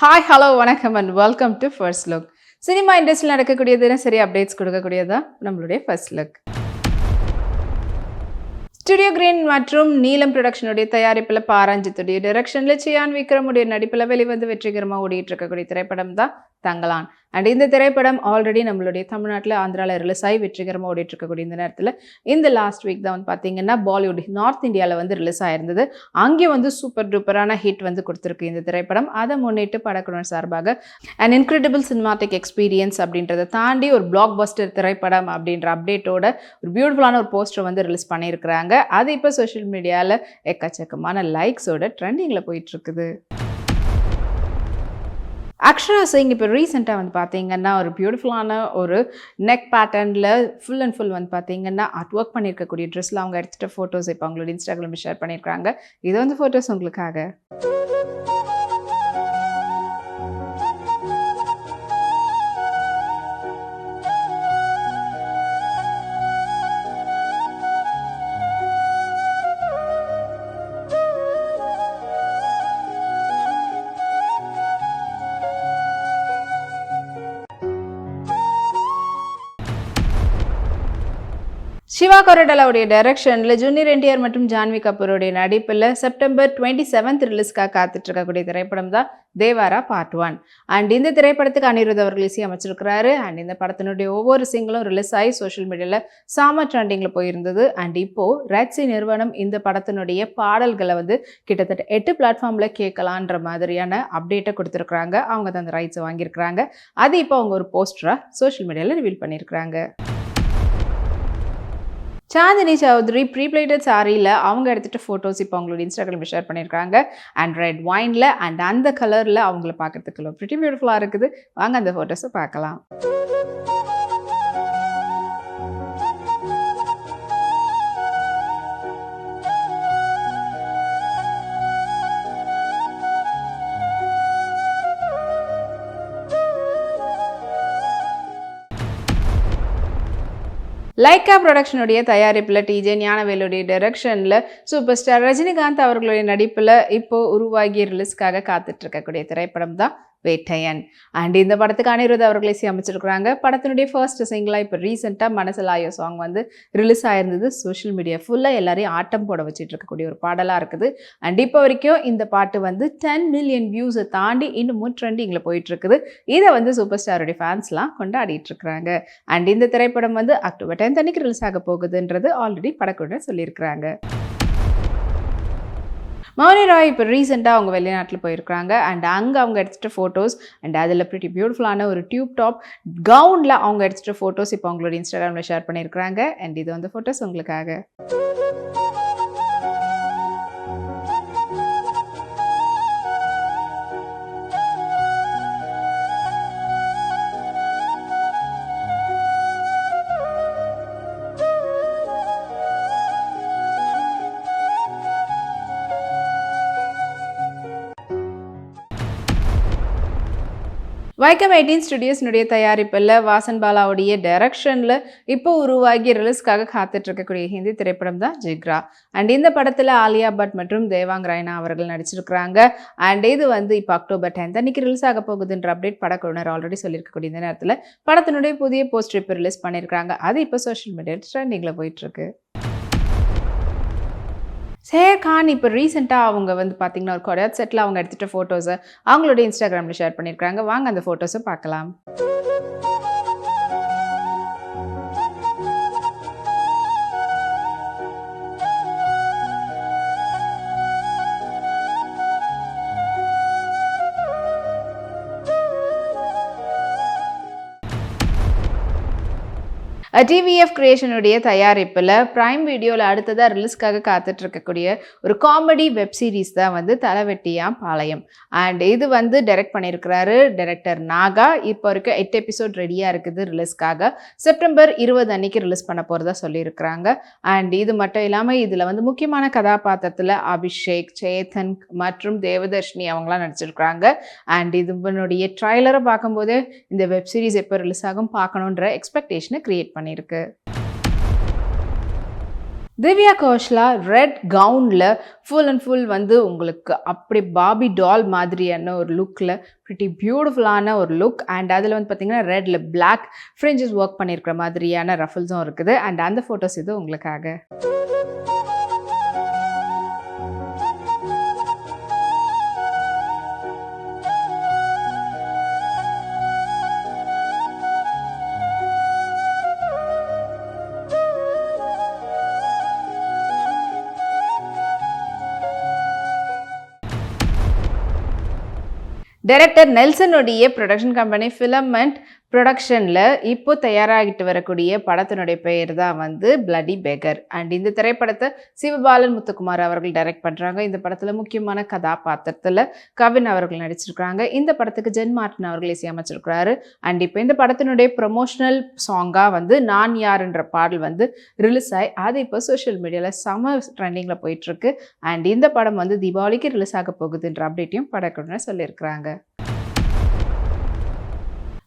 Hi hello வணக்கம் and welcome to first look cinema இண்டஸ்ட்ரியில் நடக்கக்கூடிய தினசரி அப்டேட்ஸ் கொடுக்கக்கூடியதா? நம்மளுடைய ஃபர்ஸ்ட் லுக் ஸ்டுடியோ கிரீன் மற்றும் நீலம் ப்ரொடக்ஷனுடைய தயாரிப்பில் பாராஞ்சித்துடைய டைரக்ஷனில் சியான் விக்ரமுடைய நடிப்பில் வெளிவந்து வெற்றிகரமாக ஓடிட்டு இருக்கக்கூடிய திரைப்படம் தான் தங்கலான் அண்ட் இந்த திரைப்படம் ஆல்ரெடி நம்மளுடைய தமிழ்நாட்டில் ஆந்திராவில் ரிலீஸ் ஆகி வெற்றிகரமாக ஓடிட்டு இருக்கக்கூடிய இந்த நேரத்தில் இந்த லாஸ்ட் வீக் தான் வந்து பார்த்தீங்கன்னா பாலிவுட் நார்த் இந்தியாவில் வந்து ரிலீஸ் ஆயிருந்தது. அங்கே வந்து சூப்பர் டூப்பரான ஹிட் வந்து கொடுத்துருக்கு இந்த திரைப்படம். அதை முன்னிட்டு படக்குழுவினர் சார்பாக அண்ட் இன்க்ரெடிபிள் சினிமாட்டிக் எக்ஸ்பீரியன்ஸ் அப்படின்றத தாண்டி ஒரு பிளாக் பஸ்டர் திரைப்படம் அப்படின்ற அப்டேட்டோட ஒரு பியூட்டிஃபுல்லான ஒரு போஸ்டர் வந்து ரிலீஸ் பண்ணியிருக்கிறாங்க. அது இப்போ சோஷியல் மீடியாவில் எக்கச்சக்கமான லைக்ஸோட ட்ரெண்டிங்கில் போயிட்டுருக்குது. அக்ஷரா சிங் இப்போ ரீசெண்டாக வந்து பார்த்தீங்கன்னா ஒரு பியூட்டிஃபுல்லான ஒரு நெக் பேட்டர்னில் ஃபுல் அண்ட் ஃபுல் வந்து பார்த்தீங்கன்னா அட் ஒர்க் பண்ணியிருக்கக்கூடிய ட்ரெஸ்ஸில் அவங்க எடுத்துகிட்ட ஃபோட்டோஸ் இப்போ அவங்களோட இன்ஸ்டாகிராமில் ஷேர் பண்ணியிருக்காங்க இது வந்து ஃபோட்டோஸ் உங்களுக்காக? சிவா கொரடலாவுடைய டைரக்ஷனில் ஜூனியர் என்டிஆர் மற்றும் ஜான்வி கபூருடைய நடிப்பில் செப்டம்பர் டுவெண்ட்டி செவன்த் ரிலீஸ்க்காக காத்துட்டு இருக்கக்கூடிய திரைப்படம் தான் தேவாரா பார்ட் ஒன் அண்ட் இந்த திரைப்படத்துக்கு அனிருத் அவர்கள் இசை அமைச்சிருக்கிறாரு. அண்ட் இந்த படத்தினுடைய ஒவ்வொரு சிங்கிளும் ரிலீஸ் ஆகி சோஷியல் மீடியாவில் சாம ட்ரெண்டிங்கில் போயிருந்தது. அண்ட் இப்போது ரெட்ஸி நிறுவனம் இந்த படத்தினுடைய பாடல்களை வந்து கிட்டத்தட்ட எட்டு பிளாட்ஃபார்மில் கேட்கலான்ற மாதிரியான அப்டேட்டை கொடுத்துருக்குறாங்க. அவங்க தான் அந்த ரைட்ஸை வாங்கியிருக்கிறாங்க. அது இப்போ அவங்க ஒரு போஸ்டராக சோஷியல் மீடியாவில் ரிவீல் பண்ணியிருக்கிறாங்க. சாந்தினி சௌத்ரி ப்ரீப்ளேட்டட் சாரியில் அவங்க எடுத்துகிட்ட ஃபோட்டோஸ் இப்போ அவங்களோட இன்ஸ்டாகிராமில் ஷேர் பண்ணியிருக்காங்க அண்ட் ரெட் ஒயினில் அண்ட் அந்த கலரில் அவங்கள பார்க்கறதுக்கு ப்ரிட்டி பியூட்டிஃபுல்லாக இருக்குது. வாங்க அந்த ஃபோட்டோஸை பார்க்கலாம். லைக்கா ப்ரொடக்ஷனுடைய தயாரிப்பில் டிஜே ஞானவேலுடைய டைரக்ஷனில் சூப்பர் ஸ்டார் ரஜினிகாந்த் அவர்களுடைய நடிப்பில் இப்போ உருவாகி ரிலீஸ்க்காக காத்துட்ருக்கக்கூடிய திரைப்படம் தான் வேட்டையன் அண்ட் இந்த படத்துக்கு அனிருத் அவர்களே இசை அமைச்சிருக்கிறாங்க படத்தினுடைய ஃபர்ஸ்ட் சிங்கிளாக இப்போ ரீசெண்டாக மனசிலாயோ சாங் வந்து ரிலீஸ் ஆயிருந்தது. சோஷியல் மீடியா ஃபுல்லாக எல்லாரையும் ஆட்டம் போட வச்சுட்டு இருக்கக்கூடிய ஒரு பாடலாக இருக்குது. அண்ட் இப்போ வரைக்கும் இந்த பாட்டு வந்து டென் மில்லியன் வியூஸை தாண்டி இன்னமும் ட்ரெண்டிங்கில் போயிட்டு இருக்குது இதை வந்து சூப்பர் ஸ்டாருடைய ஃபேன்ஸ்லாம் கொண்டாடிட்டு இருக்கிறாங்க அண்ட் இந்த திரைப்படம் வந்து அக்டோபர் டென்த் அன்னைக்கு ரிலீஸ் ஆக போகுதுன்றது ஆல்ரெடி படக்குழுவினர் சொல்லியிருக்கிறாங்க. மௌனி ராய் இப்போ ரீசெண்டாக அவங்க வெளிநாட்டில் போயிருக்கிறாங்க. அண்ட் அங்கே அவங்க எடுத்துகிட்ட ஃபோட்டோஸ் அண்ட் அதில் ப்ரிட்டி பியூட்டிஃபுல்லான ஒரு டியூப் டாப் கவுனில் அவங்க எடுத்துகிட்ட ஃபோட்டோஸ் இப்போ அவங்களோட இன்ஸ்டாகிராமில் ஷேர் பண்ணியிருக்கிறாங்க. அண்ட் இது வந்து ஃபோட்டோஸ் உங்களுக்காக. வைக்கம் எயிட்டீன் ஸ்டுடியோஸ்னுடைய தயாரிப்பில் வாசன் பாலாவுடைய டைரக்ஷனில் இப்போ உருவாகி ரிலீஸ்க்காக காத்துட்டு இருக்கக்கூடிய ஹிந்தி திரைப்படம் தான் ஜிக்ரா. அண்ட் இந்த படத்தில் ஆலியா பட் மற்றும் தேவாங் ராய்னா அவர்கள் நடிச்சிருக்கிறாங்க. அண்ட் இது வந்து இப்போ அக்டோபர் டென்த் அன்னைக்கு ரிலீஸ் ஆக போகுதுன்ற அப்டேட் படக்குழுவினர் ஆல்ரெடி சொல்லியிருக்கக்கூடிய இந்த நேரத்தில் படத்தினுடைய புதிய போஸ்டர் இப்போ ரிலீஸ் பண்ணியிருக்காங்க அது இப்போ சோஷியல் மீடியா ட்ரெண்டிங்கில் போயிட்டுருக்கு சேர் கான் இப்போ ரீசெண்டாக அவங்க வந்து பார்த்தீங்கன்னா ஒரு கொடையாத் செட்டில் அவங்க எடுத்துகிட்ட ஃபோட்டோஸை அவங்களோட இன்ஸ்டாகிராமில் ஷேர் பண்ணியிருக்காங்க வாங்க அந்த ஃபோட்டோஸை பார்க்கலாம். டிவிஎஃப் கிரியேஷனுடைய தயாரிப்பில் ப்ரைம் வீடியோவில் அடுத்ததாக ரிலீஸ்க்காக காத்துட்டு இருக்கக்கூடிய ஒரு காமெடி வெப் சீரிஸ் தான் வந்து தலைவெட்டியாம் பாளையம். அண்ட் இது வந்து டைரக்ட் பண்ணியிருக்கிறாரு டைரக்டர் நாகா. இப்போ இருக்க எட்டு எபிசோட் ரெடியாக இருக்குது ரிலீஸ்க்காக செப்டம்பர் இருபது அன்னைக்கு ரிலீஸ் பண்ண போகிறதா சொல்லியிருக்கிறாங்க. அண்ட் இது மட்டும் இல்லாமல் இதில் வந்து முக்கியமான கதாபாத்திரத்தில் அபிஷேக் சேத்தன் மற்றும் தேவதர்ஷினி அவங்களாம் நடிச்சிருக்கிறாங்க. அண்ட் இதனுடைய ட்ரைலரை பார்க்கும்போது இந்த வெப் சீரிஸ் எப்போ ரிலீஸ் ஆகும் பார்க்கணுன்ற எக்ஸ்பெக்டேஷனை க்ரியேட் பண்ணியிருக்கு திவ்யா கோஷ்லா ரெட் கவுனில் ஃபுல் அண்ட் ஃபுல் வந்து உங்களுக்கு அப்படி பாபி டால் மாதிரியான ஒரு லுக்கில் ப்ரிட்டி பியூட்டிஃபுல்லான ஒரு லுக் அண்ட் அதில் வந்து பார்த்தீங்கன்னா ரெட்டில் பிளாக் ஃப்ரிஞ்சஸ் ஒர்க் பண்ணியிருக்கிற மாதிரியான ரஃபல்ஸும் இருக்குது. அண்ட் அந்த ஃபோட்டோஸ் இது உங்களுக்காக. Director Nelson production company Filament ப்ரொடக்ஷனில் இப்போ தயாராகிட்டு வரக்கூடிய படத்தினுடைய பெயர் தான் வந்து பிளடி பெகர் அண்ட் இந்த திரைப்படத்தை சிவபாலன் முத்துக்குமார் அவர்கள் டைரக்ட் பண்ணுறாங்க இந்த படத்தில் முக்கியமான கதாபாத்திரத்தில் கவின் அவர்கள் நடிச்சிருக்கிறாங்க. இந்த படத்துக்கு ஜென் மார்டின் அவர்கள் இசையமைச்சிருக்கிறாரு. அண்ட் இப்போ இந்த படத்தினுடைய ப்ரொமோஷனல் சாங்காக வந்து நான் யாருன்ற பாடல் வந்து ரிலீஸ் ஆகி அது இப்போ சோஷியல் மீடியாவில் செம ட்ரெண்டிங்கில் போயிட்டுருக்கு அண்ட் இந்த படம் வந்து தீபாவளிக்கு ரிலீஸ் ஆக போகுதுன்ற அப்டேட்டையும் படக்குழுவினர் சொல்லியிருக்கிறாங்க.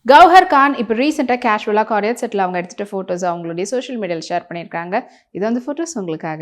கௌஹர் கான் இப்போ ரீசெண்டாக கேஷுவலாக காரியர் செட்டில் அவங்க எடுத்துகிட்ட ஃபோட்டோஸ் அவங்களுடைய சோஷியல் மீடியாவில் ஷேர் பண்ணியிருக்காங்க இது வந்து ஃபோட்டோஸ் உங்களுக்காக.